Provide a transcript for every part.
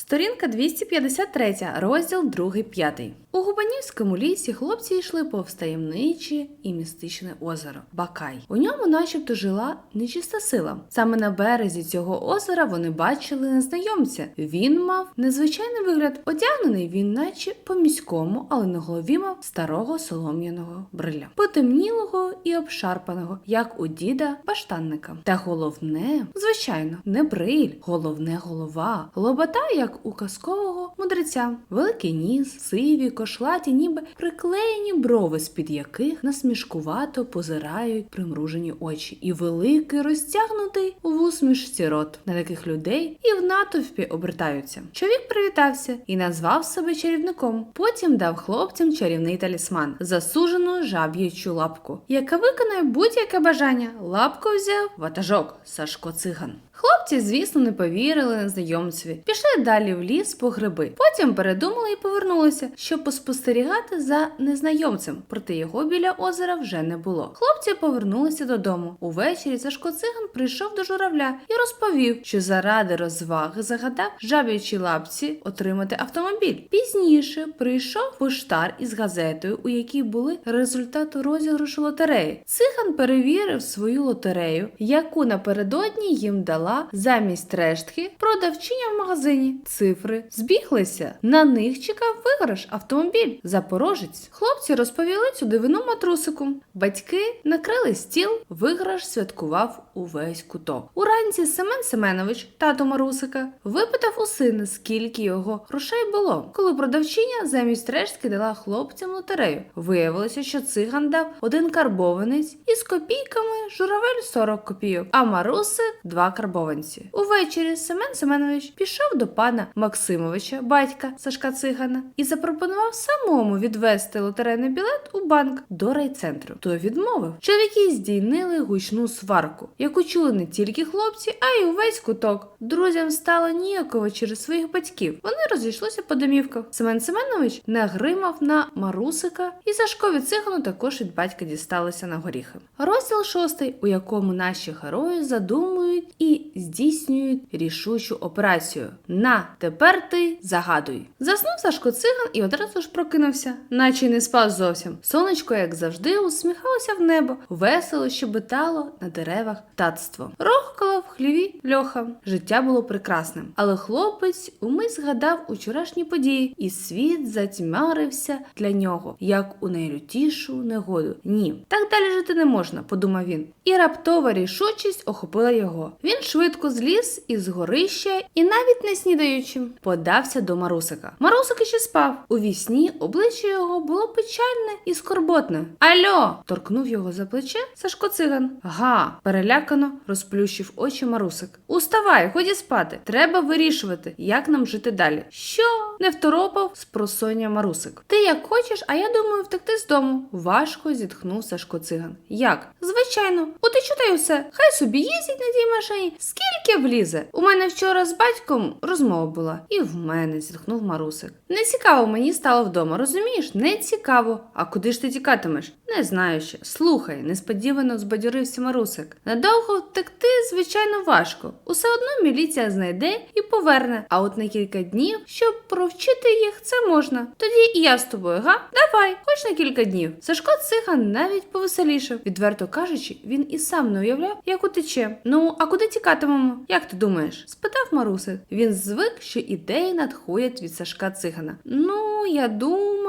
Сторінка 253, розділ 2-5. У Губанівському лісі хлопці йшли повз таємниче і містичне озеро Бакай. У ньому, начебто, жила нечиста сила. Саме на березі цього озера вони бачили незнайомця. Він мав незвичайний вигляд, одягнений він, наче по міському, але на голові мав старого солом'яного бриля, потемнілого і обшарпаного, як у діда баштанника. Та головне, звичайно, не бриль, головне голова, лобота, як у казкового мудреця, великий ніс, сиві, кошлаті, ніби приклеєні брови, з-під яких насмішкувато позирають примружені очі, і великий розтягнутий в усмішці рот. На таких людей і в натовпі обертаються. Чоловік привітався і назвав себе чарівником. Потім дав хлопцям чарівний талісман, засужену жаб'ячу лапку, яка виконає будь-яке бажання. Лапку взяв ватажок Сашко Циган. Хлопці, звісно, не повірили незнайомцеві. Пішли далі в ліс по гриби. Потім передумали і повернулися, щоб поспостерігати за незнайомцем. Проте його біля озера вже не було. Хлопці повернулися додому. Увечері Сашко Циган прийшов до журавля і розповів, що заради розваги загадав жаб'ячій лапці отримати автомобіль. Пізніше прийшов поштар із газетою, у якій були результати розіграшу лотереї. Циган перевірив свою лотерею, яку напередодні їм дала замість рештки продавчиня в магазині. Цифри збіглися. На них чекав виграш автомобіль. Запорожець. Хлопці розповіли цю дивину матрусику. Батьки накрили стіл, виграш святкував увесь куток. Уранці Семен Семенович, тато Марусика, випитав у сина, скільки його грошей було. Коли продавчиня замість рештки дала хлопцям лотерею. Виявилося, що циган дав один карбованець із копійками журавель 40 копійок, а Марусик два карбованці. Увечері Семен Семенович пішов до пана Максимовича, батька Сашка Цигана, і запропонував самому відвести лотерейний білет у банк до райцентру. Той відмовив. Чоловіки здійнили гучну сварку, яку чули не тільки хлопці, а й увесь куток. Друзям стало ніяково через своїх батьків. Вони розійшлися по домівках. Семен Семенович нагримав на Марусика, і Сашкові цигану також від батька дісталися на горіхи. Розділ шостий, у якому наші герої задумують і здійснюють рішучу операцію. На тепер ти загадуй. Заснув Сашко циган і одразу ж прокинувся, наче й не спав зовсім. Сонечко, як завжди, усміхалося в небо, весело щебетало на деревах птацтво. Рохкала в хліві льоха. Життя було прекрасним. Але хлопець умить згадав учорашні події, і світ затьмарився для нього, як у найлютішу негоду. Ні, так далі жити не можна, подумав він. І раптова рішучість охопила його. Він швидко зліз із горища і, навіть не снідаючи, подався до Марусика. Марусик іще спав. У вісні обличчя його було печальне і скорботне. Альо! торкнув його за плече Сашко циган. Га, перелякано розплющив очі Марусик. Уставай, ході спати. Треба вирішувати, як нам жити далі. Що? не второпав з просоння Марусик. Ти як хочеш, а я думаю втекти з дому. Важко зітхнув Сашко циган. Як? Звичайно, от і чутай усе. Хай собі їздять на тій машині. Скільки влізе? У мене вчора з батьком розмова була. І в мене зітхнув Марусик. Не цікаво мені стало вдома, розумієш? Не цікаво. А куди ж ти тікатимеш? Не знаю ще. Слухай, несподівано збадьорився Марусик. Надовго втекти, звичайно, важко. Усе одно міліція знайде і поверне. А от на кілька днів, щоб провчити їх, це можна. Тоді і я з тобою, га? Давай, хоч на кілька днів. Сашко Цихан навіть повеселішав. Відверто кажучи, він і сам не уявляв, як утече. Ну, а куди тікатимемо? Як ти думаєш? спитав Марусик. Він звик, що ідеї надходять від Сашка Цигана. Ну, я думаю,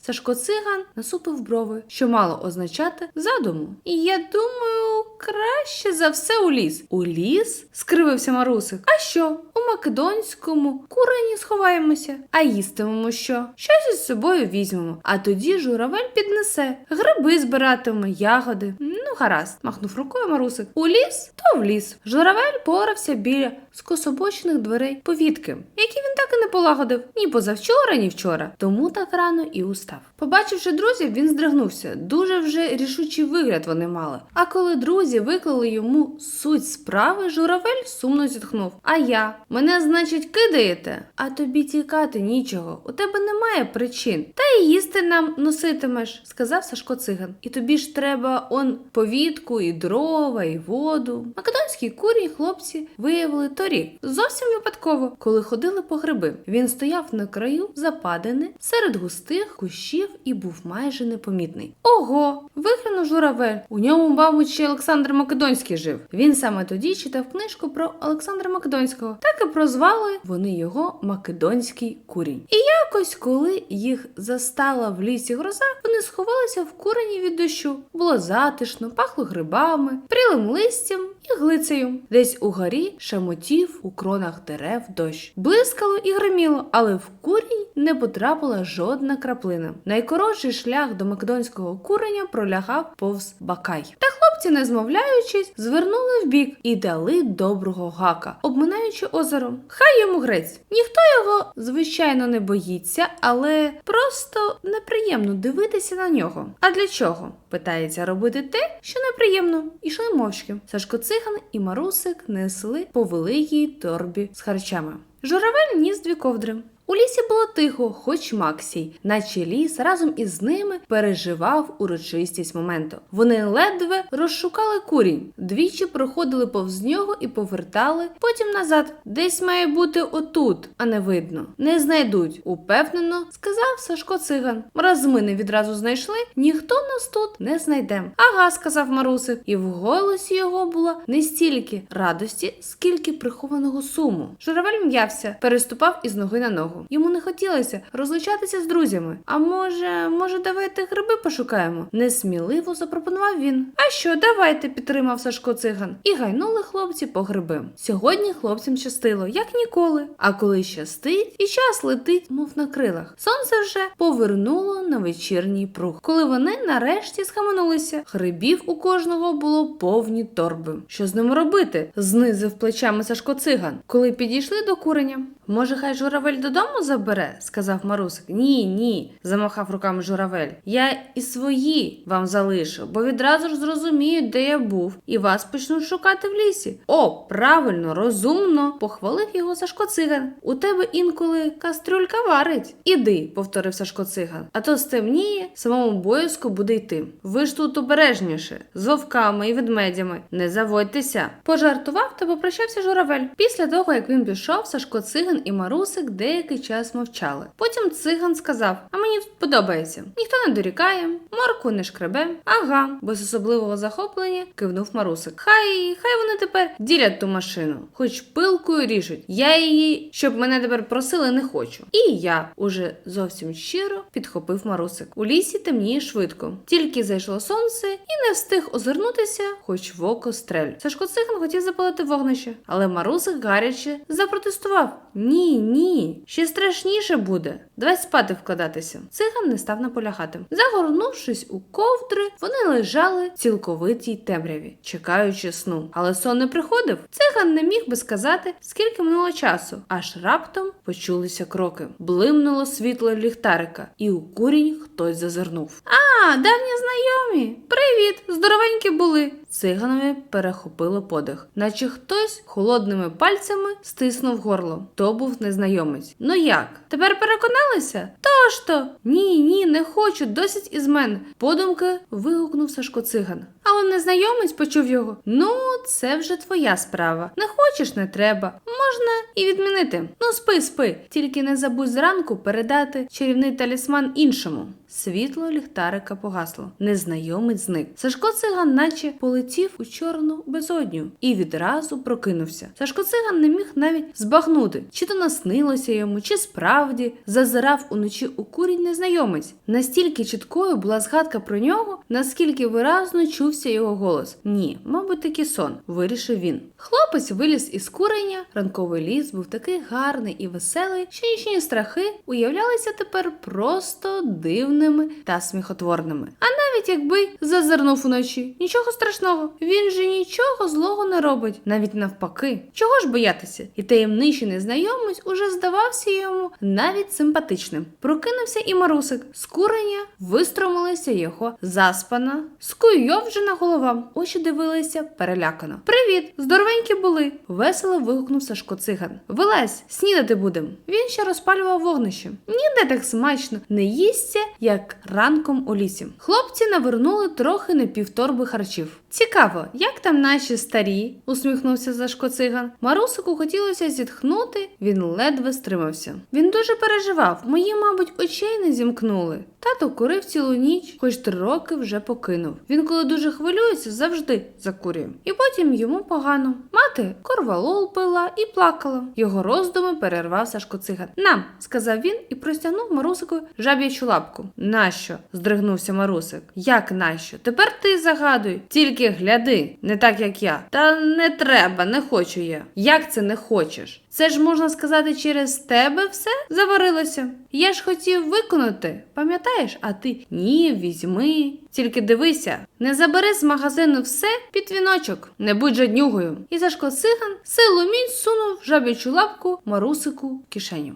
Сашко Циган насупив брови, що мало означати задуму. І я думаю, краще за все у ліс. У ліс? скривився Марусик. А що? У македонському курені сховаємося, а їстимемо що? Щось із собою візьмемо. А тоді журавель піднесе, гриби збиратиме, ягоди. Ну, гаразд, махнув рукою Марусик. У ліс, то в ліс. Журавель порався біля скособочених дверей повітки, які він так і полагодив ні позавчора, ні вчора, тому так рано і устав. Побачивши друзів, він здригнувся. Дуже вже рішучий вигляд вони мали. А коли друзі виклали йому суть справи, журавель сумно зітхнув. А я? Мене, значить, кидаєте? А тобі тікати нічого. У тебе немає причин. Та й їсти нам носитимеш, сказав Сашко циган. І тобі ж треба он повітку, і дрова, і воду. Македонський курінь хлопці виявили торік. Зовсім випадково, коли ходили по гриби. Він стояв на краю западини серед густих кущів і був майже непомітний. Ого! виглянув журавель. У ньому, мабуть, ще Олександр Македонський жив. Він саме тоді читав книжку про Олександра Македонського. Так і прозвали вони його Македонський курінь. І якось, коли їх застала в лісі гроза, вони сховалися в курені від дощу. Було затишно, пахло грибами, прілим листям і глицею. Десь у горі шамотів у кронах дерев дощ. Блискало і гриміло, але в курінь не потрапила жодна краплина. Найкоротший шлях до македонського куреня пролягав повз бакай. Та хлопці, не змовляючись, звернули вбік і дали доброго гака, обминаючи озеро. Хай йому грець. Ніхто його, звичайно, не боїться, але просто неприємно дивитися на нього. А для чого? Питається робити те, що неприємно. Ішли мовчки. Сашко циган і Марусик несли по великій торбі з харчами. Журавель ніс дві ковдри. У лісі було тихо, хоч Максій, наче ліс разом із ними переживав урочистість моменту. Вони ледве розшукали курінь, двічі проходили повз нього і повертали, потім назад. Десь має бути отут, а не видно. Не знайдуть, упевнено сказав Сашко циган. Раз ми не відразу знайшли, ніхто нас тут не знайде. Ага, сказав Марусик, і в голосі його було не стільки радості, скільки прихованого суму. Журавель м'явся, переступав із ноги на ногу. Йому не хотілося розлучатися з друзями. А може, може, давайте гриби пошукаємо? Несміливо запропонував він. А що, давайте, підтримав Сашко циган. І гайнули хлопці по гриби. Сьогодні хлопцям щастило, як ніколи. А коли щастить, і час летить, мов на крилах. Сонце вже повернуло на вечірній прух. Коли вони нарешті схаменулися, грибів у кожного було повні торби. Що з ними робити? знизив плечами Сашко циган. Коли підійшли до куреня. Може, хай журавель додому забере? сказав Марусик. Ні, ні, замахав руками журавель. Я і свої вам залишу, бо відразу ж зрозуміють, де я був, і вас почнуть шукати в лісі. О, правильно, розумно, похвалив його Сашко циган. У тебе інколи кастрюлька варить. Іди, повторив Сашко циган. А то стемніє, самому боязку буде йти. Ви ж тут обережніше, з вовками і ведмедями. Не заводьтеся. Пожартував та попрощався журавель. Після того, як він пішов, Сашко циган і Марусик деякий час мовчали. Потім циган сказав: А мені подобається. Ніхто не дорікає, морку не шкребе. Ага, без особливого захоплення кивнув Марусик. Хай, хай вони тепер ділять ту машину, хоч пилкою ріжуть. Я її, щоб мене тепер просили, не хочу. І я уже зовсім щиро підхопив Марусик. У лісі темніє швидко. Тільки зайшло сонце і не встиг озирнутися, хоч в око стрель. Сашко циган хотів запалити вогнище, але Марусик гаряче запротестував. Ні, ні, ще страшніше буде. Давай спати вкладатися. Циган не став наполягати. Загорнувшись у ковдри, вони лежали в цілковитій темряві, чекаючи сну. Але сон не приходив. Циган не міг би сказати, скільки минуло часу, аж раптом почулися кроки. Блимнуло світло ліхтарика, і у курінь хтось зазирнув. А, давні знайомі! Привіт! Здоровенькі були! Циганові перехопило подих, наче хтось холодними пальцями стиснув горло. То був незнайомець. Ну як? Тепер переконалися? Тож то ні, ні, не хочу, досить із мене. Подумки вигукнув Сашко циган. Але незнайомець почув його. Ну, це вже твоя справа. Не хочеш, не треба. Можна і відмінити. Ну, спи, спи. Тільки не забудь зранку передати чарівний талісман іншому. Світло ліхтарика погасло. Незнайомець зник. Сашко циган наче полетів у чорну безодню і відразу прокинувся. Сашко циган не міг навіть збагнути, чи то наснилося йому, чи справді зазирав уночі у курінь незнайомець. Настільки чіткою була згадка про нього, наскільки виразно чувся його голос. Ні, мабуть, таки сон, вирішив він. Хлопець виліз із куреня. Ранковий ліс був такий гарний і веселий, що нічні страхи уявлялися тепер просто дивними та сміхотворними. А навіть якби зазирнув уночі, нічого страшного. Він же нічого злого не робить, навіть навпаки. Чого ж боятися? І таємничий незнайомець уже здавався йому навіть симпатичним. Прокинувся і марусик. З курення вистромилася його заспана, скуйовджена голова. Очі дивилися перелякано. Привіт! Здоровенькі були! Весело вигукнув Сашко циган. Вилазь, снідати будем. Він ще розпалював вогнище. Ніде так смачно не їсться, як ранком у лісі. Хлопці навернули трохи не півторби харчів. Цікаво, як там наші старі? усміхнувся Сашко циган. Марусику хотілося зітхнути, він ледве стримався. Він дуже переживав, мої, мабуть, очей не зімкнули. Тато курив цілу ніч, хоч три роки вже покинув. Він, коли дуже хвилюється, завжди закурює. І потім йому погано. Мати корвалол пила і плакала. Його роздуми перервав Сашко циган. Нам, сказав він і простягнув Марусику жаб'ячу лапку. Нащо? здригнувся Марусик. Як нащо? Тепер ти загадуй. Тільки гляди, не так як я. Та не треба, не хочу я. Як це не хочеш? Це ж можна сказати, через тебе все заварилося. Я ж хотів виконати, пам'ятаєш? А ти ні, візьми. Тільки дивися, не забери з магазину все під віночок, не будь жаднюгою. І Сашко Сиган силу міць сунув жаб'ячу лапку Марусику в кишеню.